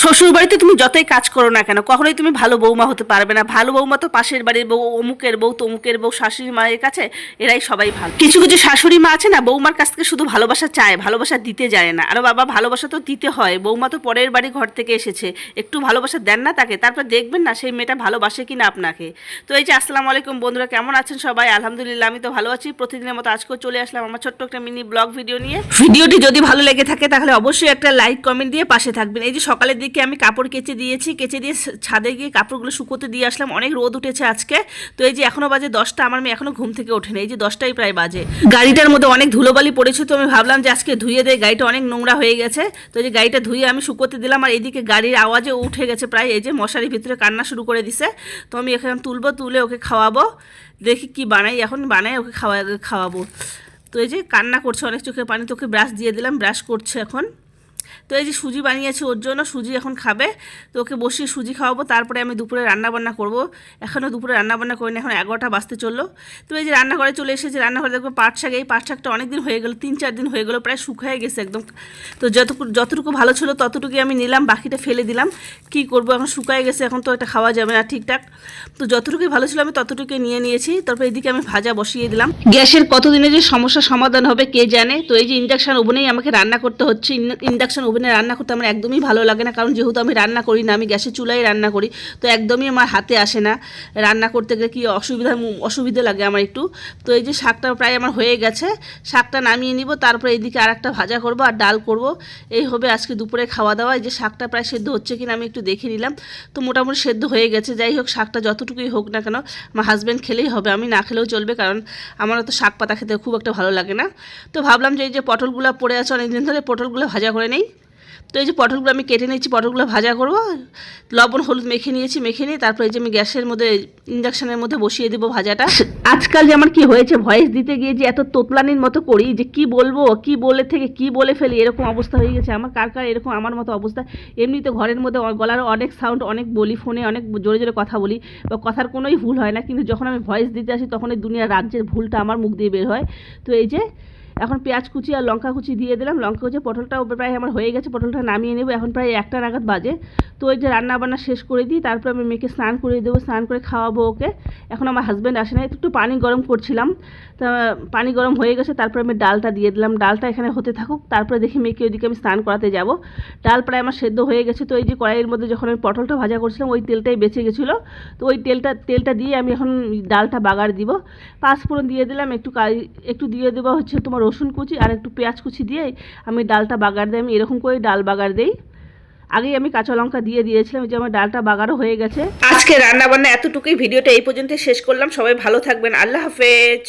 শ্বশুর বাড়িতে তুমি যতই কাজ করো না কেন, কখনোই তুমি ভালো বৌমা হতে পারবে না। ভালো বৌমা তো পাশের বাড়ির বউ, অমুকের বউ, তমুকের বউ, শাশুড়ি মায়ের কাছে এরাই সবাই ভালো। কিছু কিছু শাশুড়ি মা আছে না, বৌমার কাছ থেকে শুধু ভালোবাসা চায়, ভালোবাসা দিতে যায় না। আর বাবা, ভালোবাসা তো দিতে হয়। বৌমা তো পরের বাড়ি ঘর থেকে এসেছে। একটু ভালোবাসা দেন না তাকে, তারপর দেখবেন না সেই মেয়েটা ভালোবাসে কি না আপনাকে। তো এই যে, আসসালামু আলাইকুম বন্ধুরা, কেমন আছেন সবাই? আলহামদুলিল্লাহ, আমি তো ভালো আছি। প্রতিদিনের মতো আজকেও চলে আসলাম আমার ছোট্ট একটা মিনি ব্লগ ভিডিও নিয়ে। ভিডিওটি যদি ভালো লেগে থাকে, তাহলে অবশ্যই একটা লাইক, কমেন্ট দিয়ে পাশে থাকবেন। এই যে, সকালের দিকে আমি কাপড় কেচে দিয়েছি, কেচে দিয়ে ছাদে গিয়ে কাপড়গুলো শুকোতে দিয়ে আসলাম। অনেক রোদ উঠেছে আজকে। তো এই যে এখনও বাজে দশটা, আমার মেয়ে এখনও ঘুম থেকে ওঠেনি। এই যে দশটাই প্রায় বাজে। গাড়িটার মধ্যে অনেক ধুলোবালি পড়েছে, তো আমি ভাবলাম যে আজকে ধুয়ে দেয় গাড়িটা অনেক নোংরা হয়ে গেছে। তো এই যে গাড়িটা ধুয়ে আমি শুকোতে দিলাম, আর এইদিকে গাড়ির আওয়াজে উঠে গেছে প্রায়। এই যে মশারির ভিতরে কান্না শুরু করে দিছে। তো আমি এখানে তুলবো, তুলে ওকে খাওয়াবো। দেখি কি বানাই। এখন বানাই, ওকে খাওয়া খাওয়াবো। তো এই যে কান্না করছে অনেক চোখের পানি। তোকে ব্রাশ দিয়ে দিলাম ব্রাশ করছে এখন। তো এই যে সুজি বানিয়েছি, ওর জন্য সুজি এখন খাবে। তো ওকে বসিয়ে সুজি খাওয়াবো, তারপরে আমি দুপুরে রান্না বান্না করব। এখনও দুপুরে রান্না বান্না করিনি, এখন এগারোটা বাজতে চলল। তো এই যে রান্নাঘরে চলে এসেছে, রান্নাঘরে দেখব পাট শাক, এই পাট শাকটা অনেক দিন হয়ে গেলো, তিন চার দিন হয়ে গেলো, প্রায় শুকিয়ে গেছে একদম। তো যতটুকু যতটুকু ভালো ছিল ততটুকুই আমি নিলাম, বাকিটা ফেলে দিলাম। কি করব, এখন শুকায় গেছে, এখন তো এটা খাওয়া যাবে না ঠিকঠাক। তো যতটুকুই ভালো ছিল আমি ততটুকুই নিয়ে নিয়েছি, তারপর এদিকে আমি ভাজা বসিয়ে দিলাম। গ্যাসের কতদিনে যে সমস্যার সমাধান হবে কে জানে? তো এই যে ইন্ডাকশান ওভেনেই আমাকে রান্না করতে হচ্ছে ইন্ডাকশন ওভেনে রান্না করতে আমার একদমই ভালো লাগে না। কারণ যেহেতু আমি রান্না করি না, আমি গ্যাসের চুলাই রান্না করি, তো একদমই আমার হাতে আসে না। রান্না করতে গেলে কি অসুবিধা, অসুবিধে লাগে আমার একটু। তো এই যে শাকটা প্রায় আমার হয়ে গেছে, শাকটা নামিয়ে নিব, তারপরে এইদিকে আর একটা ভাজা করব আর ডাল করব। এই হবে আজকে দুপুরে খাওয়া দাওয়া। এই যে শাকটা প্রায় সেদ্ধ হচ্ছে কিনা আমি একটু দেখে নিলাম। তো মোটামুটি সেদ্ধ হয়ে গেছে। যাই হোক, শাকটা যতটুকুই হোক না কেন, আমার হাজব্যান্ড খেলেই হবে, আমি না খেলেও চলবে, কারণ আমার তো শাক পাতা খেতে খুব একটা ভালো লাগে না। তো ভাবলাম যে এই যে পটলগুলো পড়ে আছে অনেকদিন ধরে, পটলগুলো ভাজা করে নেই। তো এই যে পটলগুলো আমি কেটে নিয়েছি, পটলগুলো ভাজা করব, লবণ, হলুদ মেখে নিয়েছি, মেখে নিয়ে তারপরে যে আমি গ্যাসের মধ্যে, ইন্ডাকশনের মধ্যে বসিয়ে দেবো ভাজাটা। আজকাল যে আমার কি হয়েছে, ভয়েস দিতে গিয়ে যে এত তোতলানির মতো করি যে কি বলব, কি বলে থেকে কি বলে ফেলি, এরকম অবস্থা হয়ে গেছে। আমার কার কার এরকম আমার মতো অবস্থা? এমনি তো ঘরের মধ্যে গলার অনেক সাউন্ড অনেক বলি, ফোনে অনেক জোরে জোরে কথা বলি, বা কথার কোনোই ভুল হয় না, কিন্তু যখন আমি ভয়েস দিতে আসি তখন এই দুনিয়ার রাজ্যের ভুলটা আমার মুখ দিয়ে বের হয়। তো এই যে এখন পেঁয়াজ কুচি আর লঙ্কা কুচি দিয়ে দিলাম। লঙ্কা কুচি পটলটাও প্রায় আমার হয়ে গেছে, পটলটা নামিয়ে নেব। এখন প্রায় একটা নাগাদ বাজে। তো ওই যে রান্না বান্না শেষ করে দিই, তারপর আমি মেয়েকে স্নান করে দেবো, স্নান করে খাওয়াবো ওকে। এখন আমার হাজব্যান্ড আসে না একটু পানি গরম করছিলাম। তা পানি গরম হয়ে গেছে, তারপর আমি ডালটা দিয়ে দিলাম। ডালটা এখানে হতে থাকুক, তারপরে দেখি মেয়েকে ওইদিকে আমি স্নান করাতে যাব। ডাল প্রায় আমার সেদ্ধ হয়ে গেছে। তো এই যে কড়াইয়ের মধ্যে যখন আমি পটলটা ভাজা করছিলাম, ওই তেলটাই বেঁচে গেছিল। তো ওই তেলটা তেলটা দিয়ে আমি এখন ডালটা বাগার দিব। পাঁচফোড়ন দিয়ে দিলাম, একটু একটু দিয়ে দেবো হচ্ছে তোমার রসুন কুচি আর একটু পেঁয়াজ কুচি দিয়ে আমি ডালটা বাগার দিই। আমি এরকম করে ডাল বাগার দিই। আগেই আমি কাঁচা লঙ্কা দিয়ে দিয়েছিলাম যে আমার ডালটা বাগারও হয়ে গেছে। আজকে রান্নাবান্না এতটুকুই। ভিডিওটা এই পর্যন্ত শেষ করলাম। সবাই ভালো থাকবেন। আল্লাহ হাফেজ।